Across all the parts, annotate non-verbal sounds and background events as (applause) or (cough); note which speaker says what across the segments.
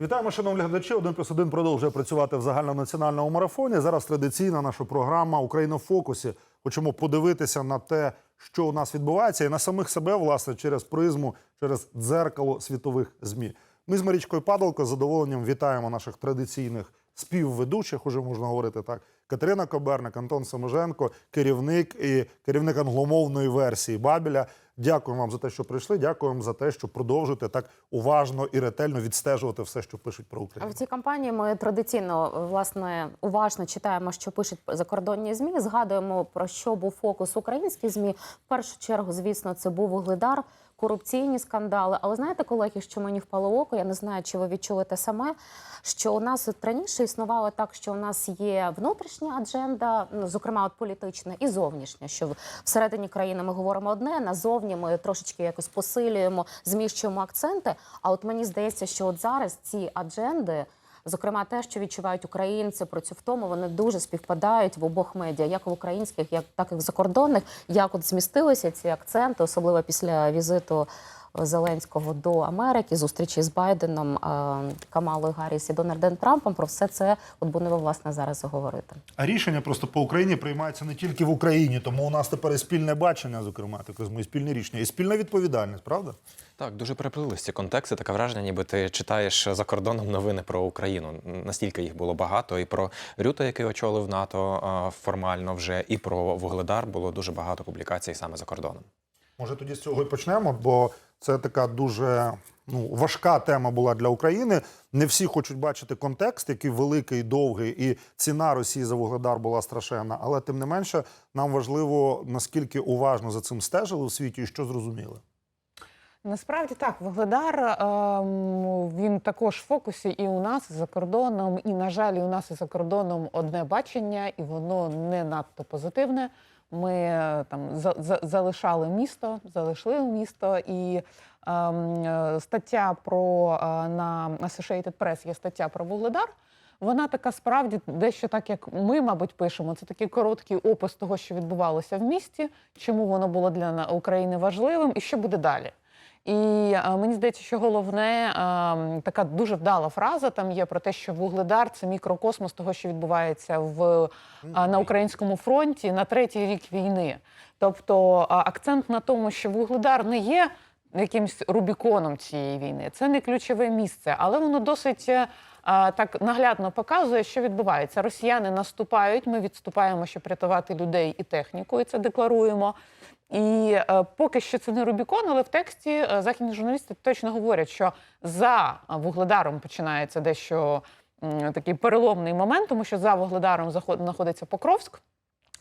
Speaker 1: Вітаємо, шановні глядачі. Один плюс один продовжує працювати в загальнонаціональному марафоні. Зараз традиційна наша програма Україна в фокусі. Хочемо подивитися на те, що у нас відбувається, і на самих себе, власне, через призму, через дзеркало світових змі. Ми з Марічкою Падалко з задоволенням вітаємо наших традиційних співведучих, уже можна говорити так. Катерина Коберник, Антон Саможенко, керівник і керівник англомовної версії Бабіля. Дякуємо вам за те, що прийшли. Дякуємо за те, що продовжуєте так уважно і ретельно відстежувати все, що пишуть про Україну.
Speaker 2: В цій кампанії ми традиційно власне уважно читаємо, що пишуть закордонні змі. Згадуємо про що був фокус українських змі. В першу чергу, звісно, це був Угледар, корупційні скандали. Але знаєте, колеги, що мені впало око? Я не знаю, чи ви відчули те саме. Що у нас от раніше існувало так, що у нас є внутрішня адженда, ну зокрема от політична, і зовнішня. Що всередині країни ми говоримо одне, назовні ми трошечки якось посилюємо, зміщуємо акценти. А от мені здається, що от зараз ці адженди. Зокрема, те, що відчувають українці про цю втому, вони дуже співпадають в обох медіа, як в українських, як так і в закордонних. Як от змістилися ці акценти, особливо після візиту Зеленського до Америки, зустрічі з Байденом, Камалою Гарріс і Дональдом Трампом. Про все це от будемо власне зараз говорити.
Speaker 1: А рішення просто по Україні приймаються не тільки в Україні, тому у нас тепер і спільне бачення, зокрема, так і спільне рішення, і спільна відповідальність, правда?
Speaker 3: Так, дуже переплились ці контексти. Таке враження, ніби ти читаєш за кордоном новини про Україну. Настільки їх було багато, і про Рюта, який очолив НАТО формально вже, і про Вугледар було дуже багато публікацій саме за кордоном.
Speaker 1: Може, тоді з цього і почнемо, бо це така дуже ну, важка тема була для України. Не всі хочуть бачити контекст, який великий, довгий, і ціна Росії за вугледар була страшенна. Але тим не менше, нам важливо наскільки уважно за цим стежили у світі і що зрозуміли.
Speaker 4: Насправді так, Вугледар ем, він також в фокусі і у нас і за кордоном, і на жаль, і у нас і за кордоном одне бачення, і воно не надто позитивне. Ми е, там за, за, залишали місто, залишили місто, і ем, е, стаття про е, на Associated Press є стаття про Вугледар. Вона така справді дещо так, як ми, мабуть, пишемо. Це такий короткий опис того, що відбувалося в місті, чому воно було для України важливим, і що буде далі. І мені здається, що головне така дуже вдала фраза там є про те, що Вугледар це мікрокосмос того, що відбувається в е, на українському фронті на третій рік війни. Тобто акцент на тому, що Вугледар не є якимсь рубіконом цієї війни, це не ключове місце, але воно досить. е, так наглядно показує, що відбувається. Росіяни наступають, ми відступаємо, щоб рятувати людей і техніку, і це декларуємо. І е, поки що це не Рубікон, але в тексті е, західні журналісти точно говорять, що за Вугледаром починається дещо м, такий переломний момент, тому що за Вугледаром заход- знаходиться Покровськ.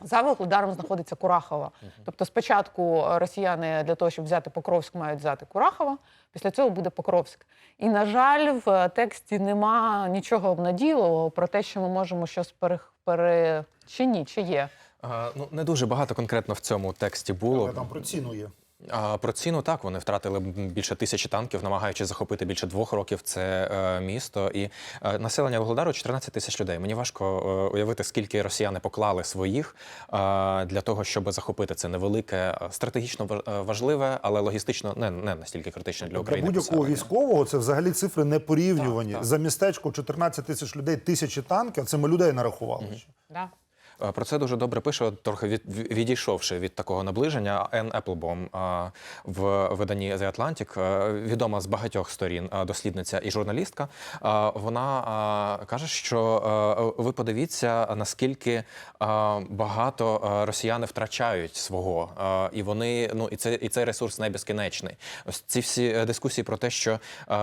Speaker 4: За Вугледаром знаходиться Курахова. Тобто спочатку е, росіяни для того, щоб взяти Покровськ, мають взяти Курахова, після цього буде Покровськ. І, на жаль, в е, тексті нема нічого обнадійливого про те, що ми можемо щось пере... пере... чи ні, чи є.
Speaker 3: А, ну не дуже багато конкретно в цьому тексті було.
Speaker 1: Але там про ціну є.
Speaker 3: А, Про ціну так вони втратили більше тисячі танків, намагаючись захопити більше двох років це е, місто. І е, населення Вугледару 14 тисяч людей. Мені важко е, уявити, скільки росіяни поклали своїх е, для того, щоб захопити це невелике, е, стратегічно е, важливе, але логістично не, не настільки критичне для
Speaker 1: Для
Speaker 3: України.
Speaker 1: будь-якого
Speaker 3: поселення.
Speaker 1: військового це взагалі цифри не порівнювані.
Speaker 3: Так, так.
Speaker 1: За містечко 14 тисяч людей, тисячі танків, а це ми людей нарахували. ще.
Speaker 4: Да.
Speaker 3: Е, Про це дуже добре пише, трохи від, відійшовши від такого наближення. Енн Еплбом е, в виданні The Atlantic, е, відома з багатьох сторін дослідниця і журналістка. Вона каже, що ви подивіться, наскільки багато росіяни втрачають свого, і вони ну і це і цей ресурс не безкінечний. Ось ці всі дискусії про те, що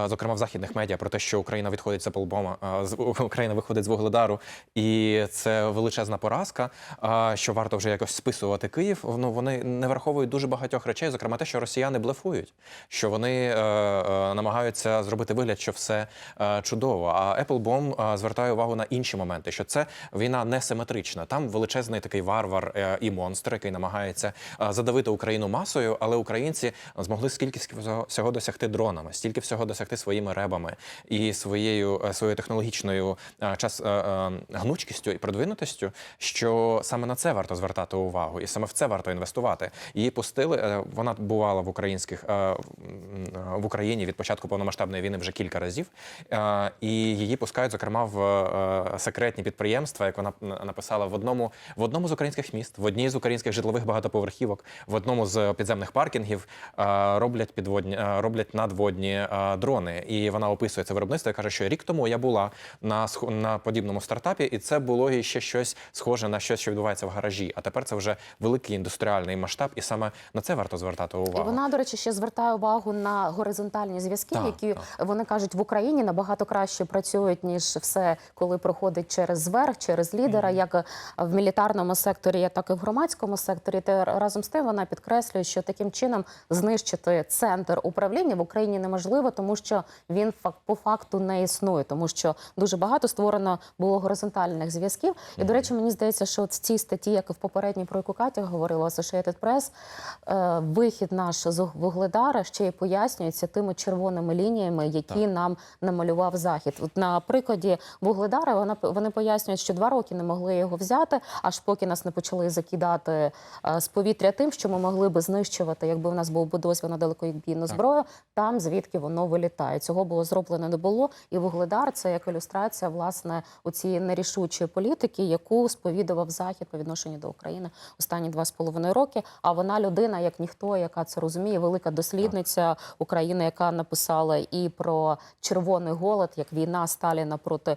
Speaker 3: зокрема в західних медіа, про те, що Україна відходить з Еплбома, Україна виходить з Вугледару, і це величезна поразка. Е, Що варто вже якось списувати Київ. Ну вони не враховують дуже багатьох речей, зокрема те, що росіяни блефують, що вони е, е, намагаються зробити вигляд, що все е, чудово. А Applebaum звертає увагу на інші моменти, що це війна несиметрична. Там величезний такий варвар і монстр, який намагається задавити Україну масою, але українці змогли скільки всього- досягти дронами, стільки всього досягти своїми ребами і своєю своєю технологічною час гнучкістю і продвинутістю, що саме на це варто звертати увагу, і саме в це варто інвестувати. Її пустили. е, Вона бувала в українських е, е, в Україні від початку повномасштабної війни вже кілька разів. І її пускають, зокрема, в секретні підприємства, як вона написала в одному в одному з українських міст, в одній з українських житлових багатоповерхівок, в одному з підземних паркінгів роблять підводні, роблять надводні дрони. І вона описує це виробництво і каже, що рік тому я була на на подібному стартапі, і це було ще щось схоже на щось, що відбувається в гаражі. А тепер це вже великий індустріальний масштаб, і саме на це варто звертати увагу.
Speaker 2: І вона, до речі, ще звертає увагу на горизонтальні зв'язки,
Speaker 3: Так,
Speaker 2: які вони кажуть в Україні набагато краще працюють ніж все, коли проходить через зверх, через лідера, як в мілітарному секторі, так і в громадському секторі. Та разом з тим вона підкреслює, що таким чином знищити центр управління в Україні неможливо, тому що він по факту не існує, тому що дуже багато створено було горизонтальних зв'язків. І до речі, мені здається, що от в цій статті, як і в попередній, про яку Катя говорила, Associated Press, е, вихід наш з вугледара ще й пояснюється тими червоними лініями, які нам намалював захід. От на прикладі вугледара вона вони пояснюють, що два роки не могли його взяти, аж поки нас не почали закидати е, з повітря тим, що ми могли би знищувати, якби в нас був би дозвіл на далекобійну зброю, там звідки воно вилітає. Цього було зроблено не було. І вугледар це як ілюстрація власне у цієї нерішучої політики, яку сповідував захід по відношенню до України останні два з половиною роки. А вона людина, як ніхто, яка це розуміє, велика дослідниця України, яка написала і про червоний голод, як війна Сталіна проти.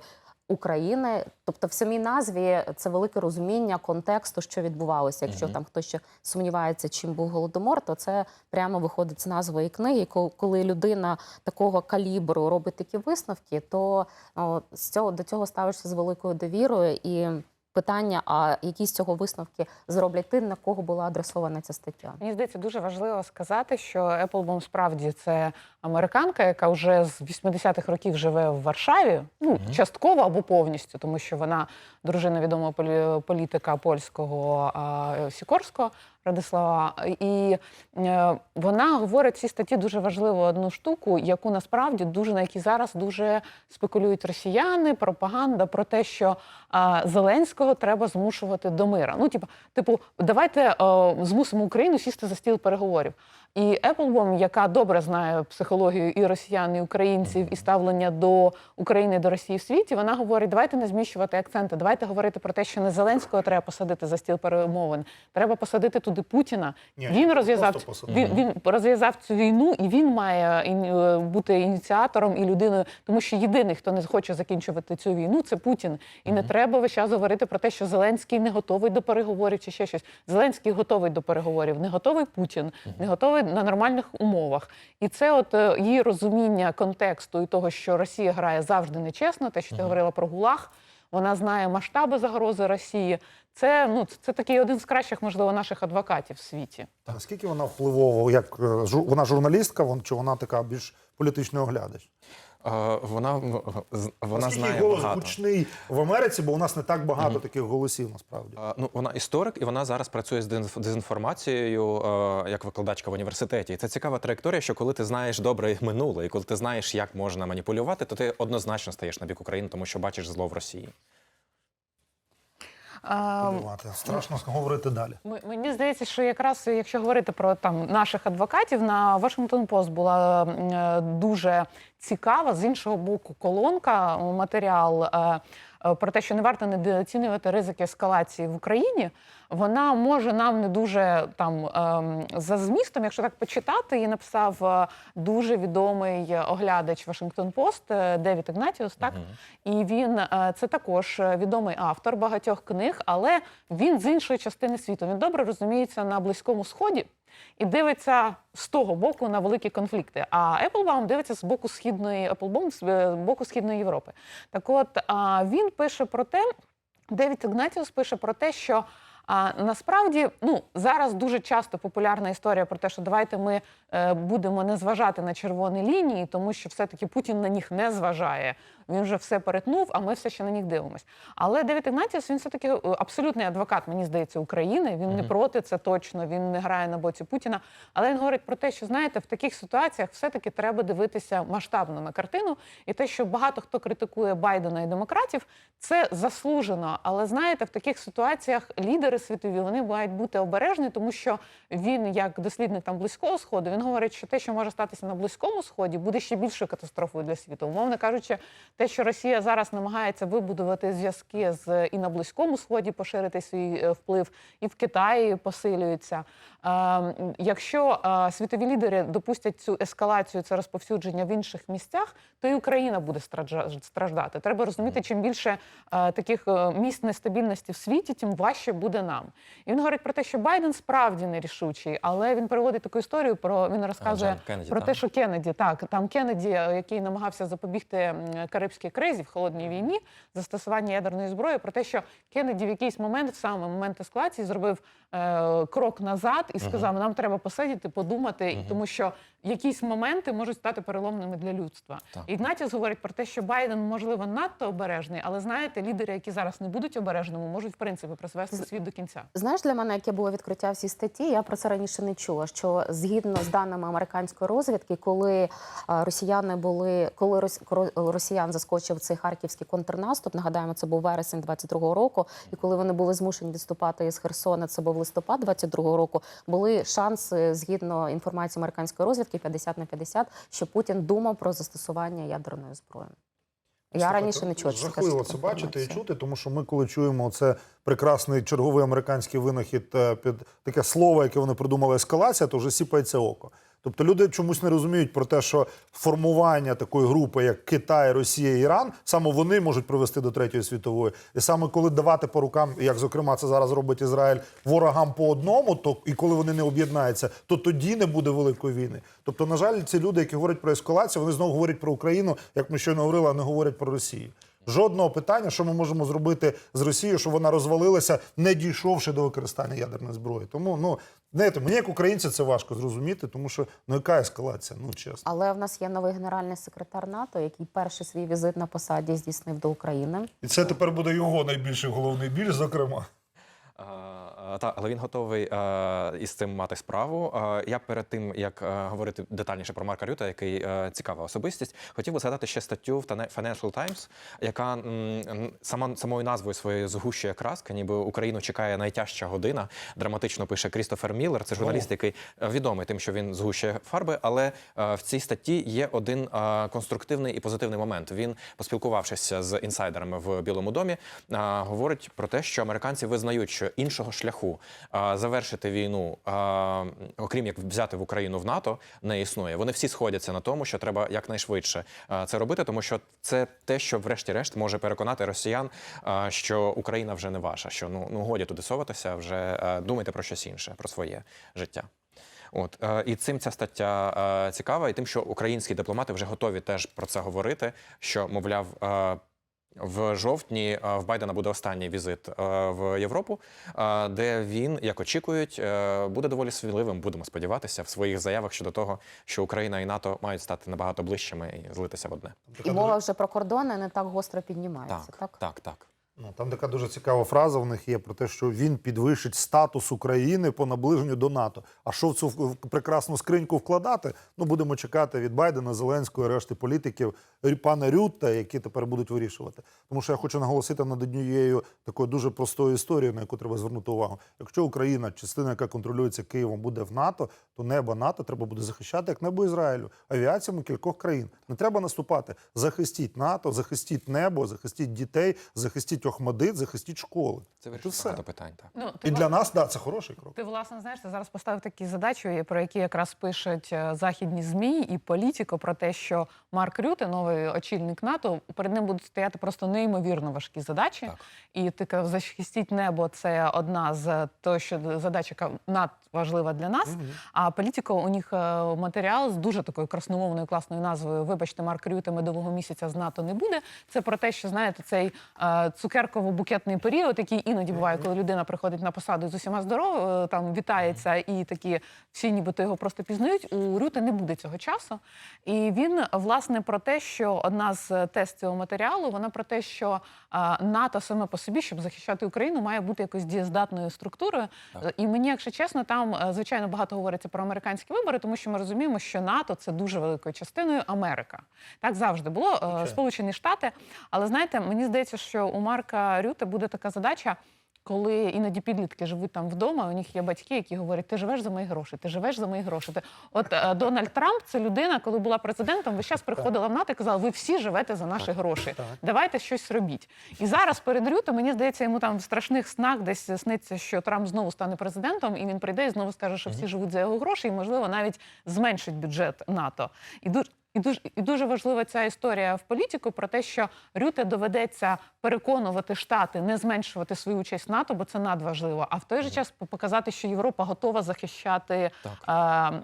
Speaker 2: України, тобто в самій назві це велике розуміння контексту, що відбувалося. Якщо там хтось ще сумнівається, чим був голодомор, то це прямо виходить з назви книги. Коли людина такого калібру робить такі висновки, то о, з цього до цього ставишся з великою довірою і. Питання, а які з цього висновки зроблять ти, на кого була адресована ця стаття?
Speaker 4: Мені здається, дуже важливо сказати, що Applebaum справді це американка, яка вже з 80-х років живе в Варшаві, ну частково або повністю, тому що вона дружина відомого полі- політика польського а, Сікорського Радислава. І е, вона говорить в цій статті дуже важливу одну штуку, яку насправді дуже на якій зараз дуже спекулюють росіяни, пропаганда про те, що е, Зеленського треба змушувати до мира. Ну, типу, типу, давайте е, змусимо Україну сісти за стіл переговорів. І Applebaum, яка добре знає психологію і росіян, і українців, і ставлення до України до Росії в світі, вона говорить: давайте не зміщувати акценти, давайте говорити про те, що не Зеленського треба посадити за стіл перемовин, треба посадити туди Путіна.
Speaker 1: Ні,
Speaker 4: він розв'язав він, він розв'язав цю війну, і він має е, бути ініціатором і людиною, тому що єдиний, хто не хоче закінчувати цю війну, це Путін. І не треба весь час говорити про те, що Зеленський не готовий до переговорів чи ще щось. Зеленський готовий до переговорів, не готовий Путін, не готовий на нормальних умовах. І це, от е, її розуміння контексту і того, що Росія грає завжди нечесно, те, що ти говорила про ГУЛАГ. Вона знає масштаби загрози Росії. Це ну це такий один з кращих, можливо, наших адвокатів в світі.
Speaker 1: Наскільки вона впливова, як е, жу- вона журналістка, вон- чи вона така більш політичний оглядач?
Speaker 3: Вона вона знає
Speaker 1: голос
Speaker 3: багато.
Speaker 1: гучний в Америці, бо у нас не так багато таких голосів насправді.
Speaker 3: Ну, вона історик, і вона зараз працює з дезінф- дезінформацією як викладачка в університеті. І це цікава траєкторія, що коли ти знаєш добре минуле, і коли ти знаєш, як можна маніпулювати, то ти однозначно стаєш на бік України, тому що бачиш зло в Росії.
Speaker 4: А,
Speaker 1: Подавати. Страшно говорити далі.
Speaker 4: Мені здається, що якраз якщо говорити про там наших адвокатів, на Вашингтон Пост була е, дуже цікава з іншого боку колонка, матеріал е, про те, що не варто недооцінювати ризики ескалації в Україні. Вона може нам не дуже там ем, за змістом, якщо так почитати, її написав е, дуже відомий оглядач Вашингтон Пост е, Девід Ігнатіус. Так і він е, це також е, відомий автор багатьох книг, але він з іншої частини світу. Він добре розуміється на близькому сході і дивиться з того боку на великі конфлікти. А Applebaum дивиться з боку східної Applebaum з е, боку східної Європи. Так, от він пише про те, Девід Ігнатіус пише про те, що. А насправді, ну зараз дуже часто популярна історія про те, що давайте ми е, будемо не зважати на червоні лінії, тому що все-таки Путін на них не зважає. Він вже все перетнув, а ми все ще на них дивимось. Але Девід Ігнатіус, він все-таки е, абсолютний адвокат, мені здається, України. Він не проти це точно, він не грає на боці Путіна. Але він говорить про те, що знаєте, в таких ситуаціях все-таки треба дивитися масштабно на картину. І те, що багато хто критикує Байдена і демократів, це заслужено. Але знаєте, в таких ситуаціях лідери світові вони мають бути обережні, тому що він, як дослідник там близького сходу, він говорить, що те, що може статися на близькому сході, буде ще більшою катастрофою для світу. Умовно кажучи, те, що Росія зараз намагається вибудувати зв'язки з і на близькому сході, поширити свій е, вплив, і в Китаї посилюється. Якщо світові лідери допустять цю ескалацію, це розповсюдження в інших місцях, то і Україна буде страждати. Треба розуміти, чим більше таких е, місць нестабільності в світі, тим важче буде нам. І він говорить про те, що Байден справді нерішучий, але він переводить таку історію про він розказує
Speaker 3: Кеннеді,
Speaker 4: про те, що Кеннеді, так там Кеннеді, е, який намагався запобігти Карибській кризі в холодній війні, застосування ядерної зброї, про те, що Кеннеді в якийсь момент, в саме момент ескалації, зробив е, крок назад і сказав: нам треба посидіти, подумати, і тому що якісь моменти можуть стати переломними для людства.
Speaker 3: Так.
Speaker 4: Ігнатіус говорить про те, що Байден можливо надто обережний, але знаєте, лідери, які зараз не будуть обережними, можуть в принципі призвести світ до кінця.
Speaker 2: Знаєш, для мене яке було відкриття в цій статті, я про це раніше не чула. Що згідно з даними американської розвідки, коли росіяни були, коли рос- росіян заскочив цей харківський контрнаступ, нагадаємо, це був вересень 22-го року, і коли вони були змушені відступати із Херсона, це був листопад 22-го року. Були шанси, згідно інформації американської розвідки, 50 на 50, що Путін думав про застосування ядерної зброї. Я
Speaker 1: Слухайте,
Speaker 2: раніше не чула.
Speaker 1: Жахливо це бачити і чути, тому що ми, коли чуємо це прекрасний черговий американський винахід е, під таке слово, яке вони придумали ескалація, то вже сіпається око. Тобто люди чомусь не розуміють про те, що формування такої групи, як Китай, Росія, Іран, саме вони можуть привести до третьої світової. І саме коли давати по рукам, як зокрема це зараз робить Ізраїль, ворогам по одному, то і коли вони не об'єднаються, то тоді не буде великої війни. Тобто, на жаль, ці люди, які говорять про ескалацію, вони знову говорять про Україну, як ми щойно говорили, а не говорять про Росію. Жодного питання, що ми можемо зробити з Росією, щоб вона розвалилася, не дійшовши до використання ядерної зброї. Тому ну знаєте, мені як українцю це важко зрозуміти, тому що ну яка ескалація? Ну чесно.
Speaker 2: Але в нас є новий генеральний секретар НАТО, який перший свій візит на посаді здійснив до України.
Speaker 1: І це тепер буде його найбільший головний біль, зокрема.
Speaker 3: Так, але він готовий із цим мати справу. Я перед тим як говорити детальніше про Марка Рюта, який цікава особистість, хотів би згадати ще статтю в Financial Times, яка сама самою назвою своєю згущує краска, ніби Україну чекає найтяжча година. Драматично пише Крістофер Міллер. Це журналіст, який відомий тим, що він згущує фарби. Але в цій статті є один конструктивний і позитивний момент. Він, поспілкувавшись з інсайдерами в Білому домі, говорить про те, що американці визнають, що іншого шляху завершити війну, окрім як взяти в Україну в НАТО, не існує. Вони всі сходяться на тому, що треба якнайшвидше це робити, тому що це те, що, врешті-решт, може переконати росіян, що Україна вже не ваша, що ну ну годі туди соватися, вже думайте про щось інше, про своє життя. От е, і цим ця стаття е, цікава, і тим, що українські дипломати вже готові теж про це говорити. Що мовляв, е, в жовтні е, в Байдена буде останній візит е, в Європу, е, де він, як очікують, буде доволі сміливим. Будемо сподіватися в своїх заявах щодо того, що Україна і НАТО мають стати набагато ближчими і злитися в одне.
Speaker 2: І мова вже про кордони не так гостро піднімається.
Speaker 3: Так,
Speaker 2: Так,
Speaker 3: так, так.
Speaker 1: Ну, там така дуже цікава фраза в них є про те, що він підвищить статус України по наближенню до НАТО. А що в цю прекрасну скриньку вкладати? Ну будемо чекати від Байдена, Зеленського, решти політиків, пана Рютта, які тепер будуть вирішувати. Тому що я хочу наголосити над однією такою дуже простою історією, на яку треба звернути увагу. Якщо Україна, частина, яка контролюється Києвом, буде в НАТО, то небо НАТО треба буде захищати як небо Ізраїлю, авіаціями кількох країн. Не треба наступати. Захистіть НАТО, захистіть небо, захистіть дітей, захистіть Охмадит, захистіть школи.
Speaker 3: Це вирішить
Speaker 1: все.
Speaker 3: багато питань. Так.
Speaker 4: Ну, ти
Speaker 1: І для нас да, це хороший крок.
Speaker 4: Ти власне знаєш, ти зараз поставив такі задачі, про які якраз пишуть е, західні змі і політико, про те, що Марк Рюте, новий очільник НАТО, перед ним будуть стояти просто неймовірно важкі задачі.
Speaker 3: Так.
Speaker 4: І ти казав, захистіть небо це одна з того, що задач, яка надважлива для нас. А політико у них е, матеріал з дуже такою красномовною класною назвою Вибачте, Марк Рюте медового місяця з НАТО не буде. Це про те, що знаєте, цей е, цукер. Цукерково-букетний період, який іноді буває, коли людина приходить на посаду з усіма здорово, е, там вітається, і такі всі нібито його просто пізнають. У Рюти не буде цього часу. І він власне про те, що одна з тест цього матеріалу, вона про те, що НАТО саме по собі, щоб захищати Україну, має бути якось дієздатною структурою.
Speaker 3: Так.
Speaker 4: І мені, якщо чесно, там е, звичайно багато говориться про американські вибори, тому що ми розуміємо, що НАТО це дуже великою частиною Америка. Так завжди було е, Сполучені Штати. Але знаєте, мені здається, що у Марка Рюте буде така задача. Коли іноді підлітки живуть там вдома, у них є батьки, які говорять: ти живеш за мої гроші, ти живеш за мої гроші. Ти... От е, Дональд Трамп це людина, коли була президентом, весь час приходила в НАТО і казала: ви всі живете за наші гроші. Давайте щось робіть. І зараз перед Рюто, мені здається, йому там в страшних снах десь сниться, що Трамп знову стане президентом, і він прийде і знову скаже, що всі живуть за його гроші, і можливо навіть зменшить бюджет НАТО. І дуже. І дуже, і дуже важлива ця історія в політику про те, що Рюте доведеться переконувати штати не зменшувати свою участь в НАТО, бо це надважливо. А в той же час показати, що Європа готова захищати е,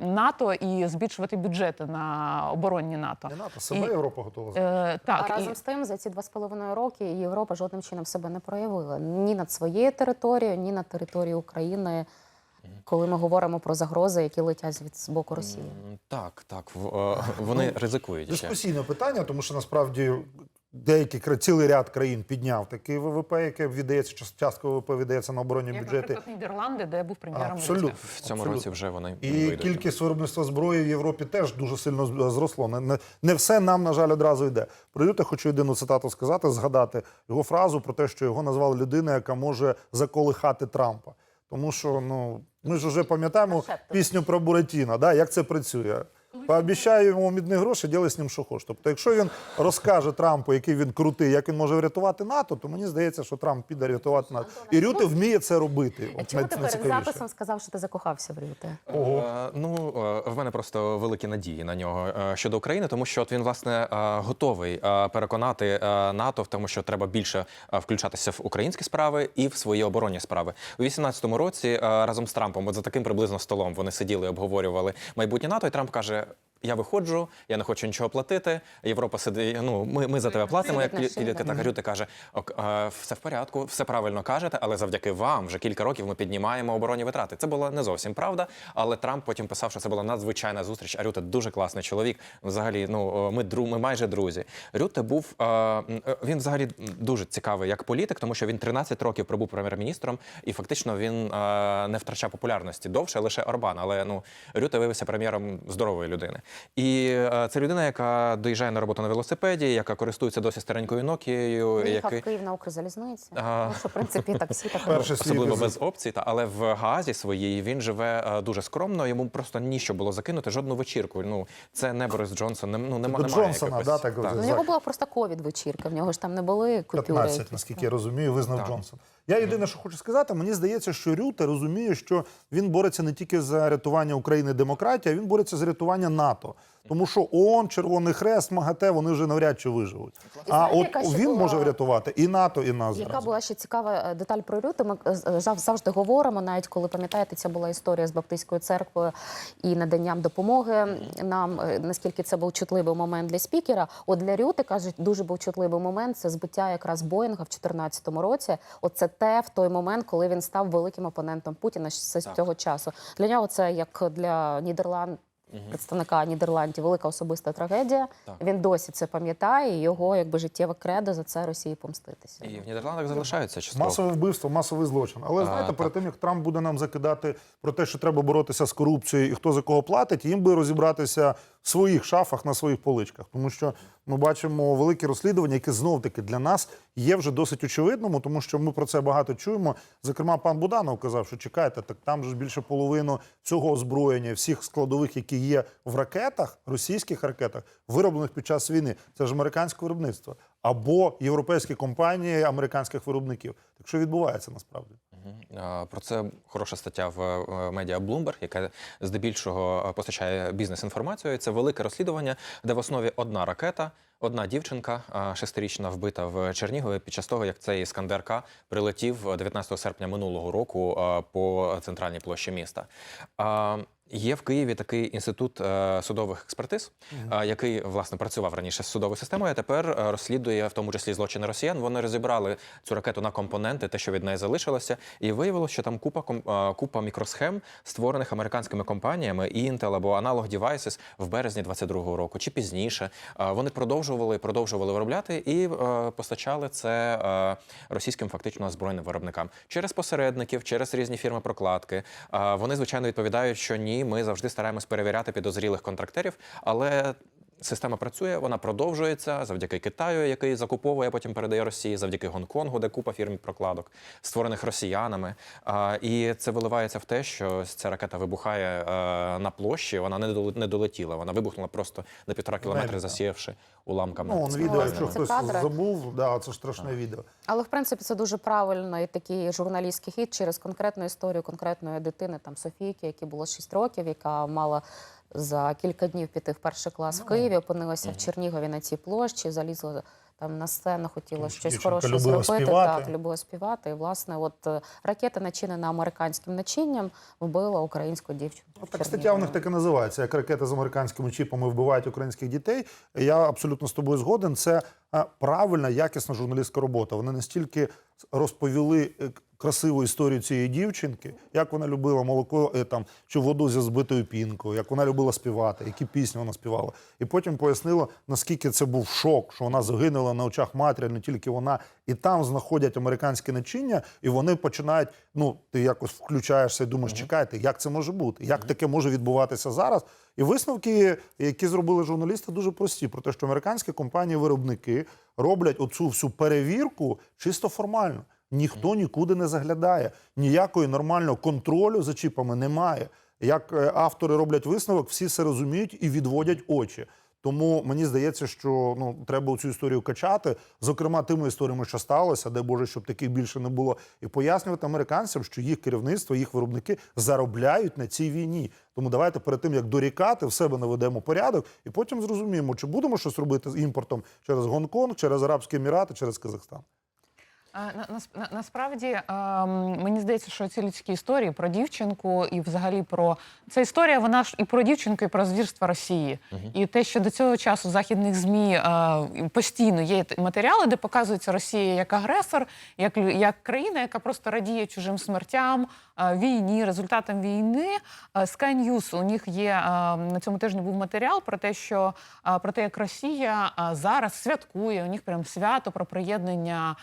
Speaker 4: НАТО і збільшувати бюджети на оборонні НАТО.
Speaker 1: Не НАТО, себе
Speaker 4: І-
Speaker 1: Європа готова.
Speaker 4: Е, так,
Speaker 2: а
Speaker 4: і-
Speaker 2: разом з тим, за ці два з половиною роки Європа жодним чином себе не проявила ні над своєю територією, ні над територією України, коли ми говоримо про загрози, які летять від з боку Росії.
Speaker 3: Так, так. в- е, (laughs) Вони ризикують. ще.
Speaker 1: Дискусійне питання, тому що насправді деякі цілий ряд країн підняв такий ВВП, яке віддається, част- частка ВВП віддається на оборонні
Speaker 4: як,
Speaker 1: бюджети.
Speaker 4: наприклад, Нідерланди, де я був прем'єром.
Speaker 1: Абсолютно.
Speaker 3: В цьому
Speaker 1: Абсолютно.
Speaker 3: році вже вони
Speaker 1: І
Speaker 3: вийдуть.
Speaker 1: кількість виробництва зброї в Європі теж дуже сильно з- зросло. Не, не, не все нам, на жаль, одразу йде. Про Рюте хочу єдину цитату сказати, згадати його фразу про те, що його назвали людиною, яка може заколихати Трампа. Тому що ну ми ж вже пам'ятаємо пісню про Буратіна, да, як це працює. Пообіцяю йому мідні гроші, ділай з ним, що хочеш. Тобто, якщо він розкаже Трампу, який він крутий, як він може врятувати НАТО, то мені здається, що Трамп піде рятувати НАТО. І Рюте вміє це робити.
Speaker 2: А
Speaker 1: От
Speaker 2: чому ти перед записом сказав, що ти закохався в Рюте?
Speaker 3: Е, Ну е, в мене просто великі надії на нього е, щодо України, тому що от він власне готовий переконати НАТО в тому, що треба більше включатися в українські справи і в свої оборонні справи. У 18-му році разом з Трампом, от за таким приблизно столом, вони сиділи, і обговорювали майбутнє НАТО, і Трамп каже. Я виходжу, я не хочу нічого платити. Європа сидить. Ну ми, ми за тебе платимо. Як підлітки так Рюте каже: «Ок, е, все в порядку, все правильно кажете, але завдяки вам вже кілька років ми піднімаємо оборонні витрати. Це була не зовсім правда, але Трамп потім писав, що це була надзвичайна зустріч. А Рюте дуже класний чоловік. Взагалі, ну ми дру, ми майже друзі. Рюте був е, він взагалі дуже цікавий як політик, тому що він 13 років пробув прем'єр-міністром, і фактично він е, не втрачав популярності довше лише Орбан. Але ну Рюте виявився прем'єром здорової людини. І е, це людина, яка доїжджає на роботу на велосипеді, яка користується досі старенькою Нокією,
Speaker 2: Їхав
Speaker 3: який
Speaker 2: Київ на Укрзалізниці.
Speaker 3: А.
Speaker 2: Ну, що, в принципі, таксі так
Speaker 3: особливо без опцій. Та але в Гаазі своїй він живе е, дуже скромно. Йому просто ніщо було закинути, жодну вечірку. Ну це не Борис Джонсон. Не, ну нема немає
Speaker 1: Джонсона,
Speaker 3: якихось-
Speaker 1: да, так,
Speaker 2: Ну, в нього була просто ковід-вечірка, в нього ж там не були купюри.
Speaker 1: 15, наскільки я розумію, визнав
Speaker 3: Так.
Speaker 1: Джонсон. Я єдине, що хочу сказати, мені здається, що Рюте розуміє, що він бореться не тільки за рятування України демократії, а він бореться за рятування НАТО. Тому що ООН, Червоний Хрест, МАГАТЕ, вони вже навряд чи виживуть. А от він
Speaker 2: була-
Speaker 1: може врятувати і НАТО, і нас.
Speaker 2: Яка
Speaker 1: зразу.
Speaker 2: була ще цікава е, деталь про Рюте? Ми е, зав- завжди говоримо, навіть коли пам'ятаєте, ця була історія з Баптистською церквою і наданням допомоги нам. е, Наскільки це був чутливий момент для спікера? От для Рюти кажуть, дуже був чутливий момент. Це збиття якраз Боїнга в 2014 році. Оце те в той момент, коли він став великим опонентом Путіна з цього часу. Для нього це як для Нідерланд. Представника Нідерландів велика особиста трагедія.
Speaker 3: Так.
Speaker 2: Він досі це пам'ятає. і Його якби життєве кредо за це Росії помститися.
Speaker 3: І в Нідерландах залишаються частково.
Speaker 1: Масове вбивство, масовий злочин. Але
Speaker 3: А,
Speaker 1: знаєте, перед
Speaker 3: так.
Speaker 1: тим як Трамп буде нам закидати про те, що треба боротися з корупцією і хто за кого платить, їм би розібратися своїх шафах на своїх поличках. Тому що ми бачимо великі розслідування, які знов таки для нас є вже досить очевидними, тому що ми про це багато чуємо. Зокрема, пан Буданов казав, що чекайте, так там же більше половину цього озброєння, всіх складових, які є в ракетах, російських ракетах, вироблених під час війни. Це ж американське виробництво або європейські компанії американських виробників. Так що відбувається насправді?
Speaker 3: Про це хороша стаття в е, медіа Bloomberg, яка здебільшого е, постачає бізнес-інформацію. Це велике розслідування, де в основі одна ракета, Одна дівчинка, шестирічна, вбита в Чернігові під час того, як цей іскандер К прилетів е, 19 серпня минулого року по центральній площі міста. Є в Києві такий інститут е, судових експертиз, е, який власне працював раніше з судовою системою, а тепер е, розслідує в тому числі злочини росіян. Вони розібрали цю ракету на компоненти, те, що від неї залишилося, і виявилося, що там купа купа мікросхем, створених американськими компаніями Intel або Analog Devices в березні 22-го року чи пізніше. Вони продовжували продовжували виробляти і постачали це російським фактично збройним виробникам через посередників, через різні фірми прокладки. Вони звичайно відповідають, що ні, ми завжди стараємось перевіряти підозрілих контрактерів, але. Система працює, вона продовжується завдяки Китаю, який закуповує, потім передає Росії, завдяки Гонконгу, де купа фірм прокладок, створених росіянами. А, і це виливається в те, що ця ракета вибухає е, на площі. Вона не доле- не долетіла. Вона вибухнула просто на півтора кілометри, засіявши уламками.
Speaker 1: Ну, он відео, якщо хтось
Speaker 2: кадри.
Speaker 1: забув, да, це страшне відео.
Speaker 2: Але в принципі це дуже правильний такий журналістський хід через конкретну історію конкретної дитини, там Софійки, якій було 6 років, яка мала за кілька днів піти в перший клас
Speaker 1: Ну,
Speaker 2: в Києві, опинилася в Чернігові на цій площі, залізла там на сцену, хотіла щось хороше зробити.
Speaker 1: співати.
Speaker 2: Так, любила співати. І власне, от е, ракета, начинена американським начинням, вбила українську дівчинку.
Speaker 1: Ну, Так стаття у них так і називається, як ракети з американськими чіпами вбивають українських дітей. Я абсолютно з тобою згоден. Це правильна, якісна журналістська робота. Вони настільки розповіли е, красиву історію цієї дівчинки, як вона любила молоко е, там чи воду зі збитою пінкою, як вона любила співати, які пісні вона співала. І потім пояснила, наскільки це був шок, що вона загинула на очах матері, не тільки вона, і там знаходять американське начиння, і вони починають. Ну, ти якось включаєшся і думаєш, чекайте, як це може бути? Як таке може відбуватися зараз? І висновки, які зробили журналісти, дуже прості: про те, що американські компанії-виробники роблять оцю всю перевірку чисто формально. Ніхто нікуди не заглядає, ніякої нормального контролю за чіпами немає. Як е, автори роблять висновок, всі це розуміють і відводять очі. Тому мені здається, що ну треба цю історію качати, зокрема тими історіями, що сталося, де Боже, щоб таких більше не було, і пояснювати американцям, що їх керівництво, їх виробники заробляють на цій війні. Тому давайте перед тим як дорікати, в себе наведемо порядок, і потім зрозуміємо, чи будемо щось робити з імпортом через Гонконг, через Арабські Емірати, через Казахстан.
Speaker 4: Насправді мені здається, що ці людські історії про дівчинку і взагалі про ця історія, вона ж і про дівчинку, і про звірства Росії. І те, що до цього часу в західних змі постійно є матеріали, де показується Росія як агресор, як, як країна, яка просто радіє чужим смертям, війні, результатам війни. Sky News, у них є на цьому тижні був матеріал про те, що про те, як Росія зараз святкує, у них прям свято про приєднання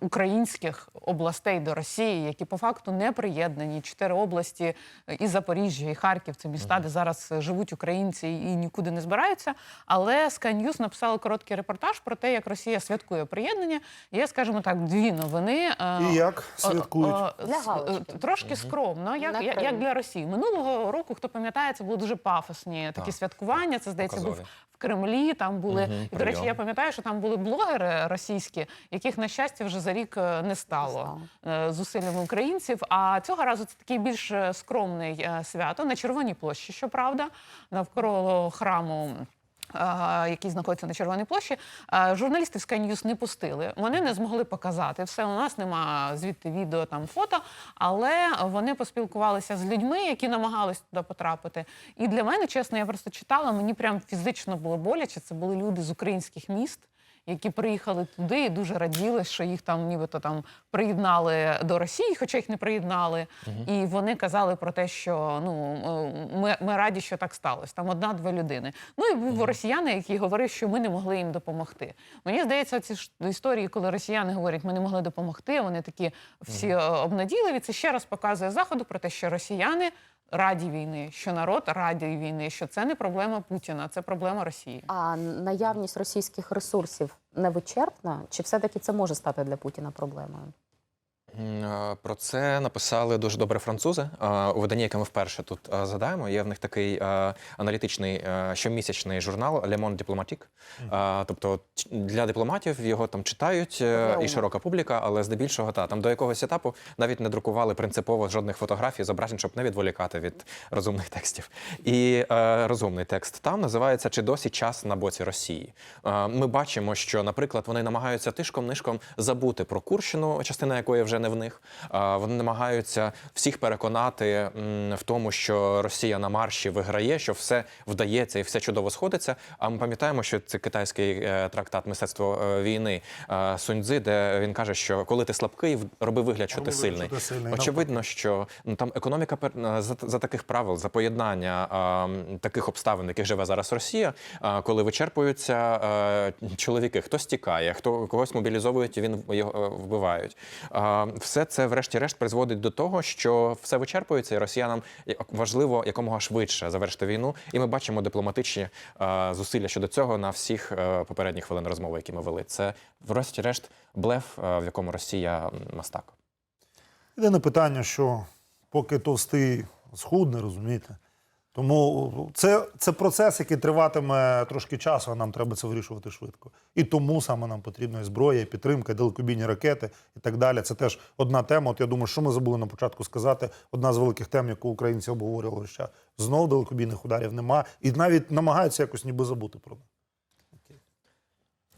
Speaker 4: українських областей до Росії, які по факту не приєднані. Чотири області е, і Запоріжжя, і Харків це міста, де зараз е, живуть українці і нікуди не збираються. Але Sky News написали короткий репортаж про те, як Росія святкує приєднання. Є, скажімо так, дві новини. е,
Speaker 1: І як святкують?
Speaker 4: Е, Трошки скромно, як, як, для Росії. Минулого року, хто пам'ятає, це були дуже пафосні такі
Speaker 3: Так.
Speaker 4: святкування. Це здається був Кремлі. Там були
Speaker 3: угу,
Speaker 4: і, до речі, я пам'ятаю, що там були блогери російські, яких на щастя вже за рік е, не стало е, зусиллями українців. А цього разу це такий більш е, скромний свято на Червоній площі, щоправда, навколо храму. Е, знаходяться на Червоній площі, журналісти в Sky News не пустили. Вони не змогли показати все. У нас нема звідти відео там фото, але вони поспілкувалися з людьми, які намагались туди потрапити. І для мене, чесно, я просто читала. Мені прям фізично було боляче. Це були люди з українських міст. Які приїхали туди і дуже раділи, що їх там нібито там приєднали до Росії, хоча їх не приєднали. І вони казали про те, що ну е, ми, ми раді, що так сталося. Там одна-дві людини. Ну і був росіяни, який говорив, що ми не могли їм допомогти. Мені здається, ці ж історії, коли росіяни говорять, ми не могли допомогти. Вони такі всі е, обнадійливі. Це ще раз показує заходу про те, що росіяни раді війни, що народ раді війни, що це не проблема Путіна, це проблема Росії.
Speaker 2: А наявність російських ресурсів не вичерпна? чи все-таки це може стати для Путіна проблемою?
Speaker 3: Про це написали дуже добре французи. У виданні, яке ми вперше тут задаємо, є в них такий аналітичний щомісячний журнал Le Monde Diplomatique. Тобто для дипломатів його там читають е, і широка публіка, але здебільшого та там до якогось етапу навіть не друкували принципово жодних фотографій, зображень, щоб не відволікати від розумних текстів. І е, розумний текст там називається Чи досі час на боці Росії? Ми бачимо, що, наприклад, вони намагаються тишком-нишком забути про Курщину, частина якої вже не в них. Вони намагаються всіх переконати в тому, що Росія на марші виграє, що все вдається і все чудово сходиться. А ми пам'ятаємо, що це китайський е, трактат мистецтво е, війни е, де він каже, що коли ти слабкий, роби вигляд, що ти сильний.
Speaker 1: сильний,
Speaker 3: Очевидно, що ну там економіка за, за таких правил, за поєднання а, таких обставин, в яких живе зараз Росія, а, коли вичерпуються чоловіки, хтось тікає, хто когось мобілізовують, і він його вбивають. А, все це, врешті-решт, призводить до того, що все вичерпується, і росіянам важливо якомога швидше завершити війну. І ми бачимо дипломатичні е, зусилля щодо цього на всіх е, попередніх хвилин розмови, які ми вели. Це, врешті-решт, блеф, е, в якому Росія мастак.
Speaker 1: Єдине питання, що поки товстий схудне, розумієте. Тому це, це процес, який триватиме трошки часу, а нам треба це вирішувати швидко. І тому саме нам потрібна і зброя, і підтримка, і далекобійні ракети і так далі. Це теж одна тема. От я думаю, що ми забули на початку сказати. Одна з великих тем, яку українці обговорювали ще. Знову далекобійних ударів нема. І навіть намагаються якось ніби забути про них.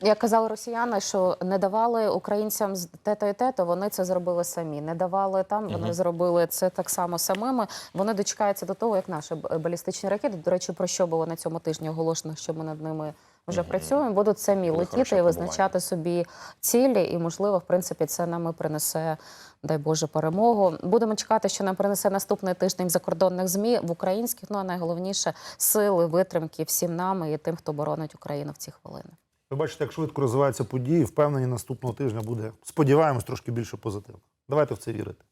Speaker 2: Як казали росіяни, що не давали українцям те-то і те-то, вони це зробили самі. Не давали там, вони зробили це так само самими. Вони дочекаються до того, як наші балістичні ракети. До речі, про що було на цьому тижні оголошено, що ми над ними вже працюємо. Будуть самі
Speaker 3: Були
Speaker 2: летіти і визначати собі цілі. І можливо, в принципі, це нам і принесе. Дай Боже перемогу. Будемо чекати, що нам принесе наступний тиждень закордонних змі в українських. Ну а найголовніше сили, витримки всім нам і тим, хто боронить Україну в ці хвилини.
Speaker 1: Ви бачите, як швидко розвиваються події. Впевнені, наступного тижня буде, сподіваємось, трошки більше позитивно. Давайте в це вірити.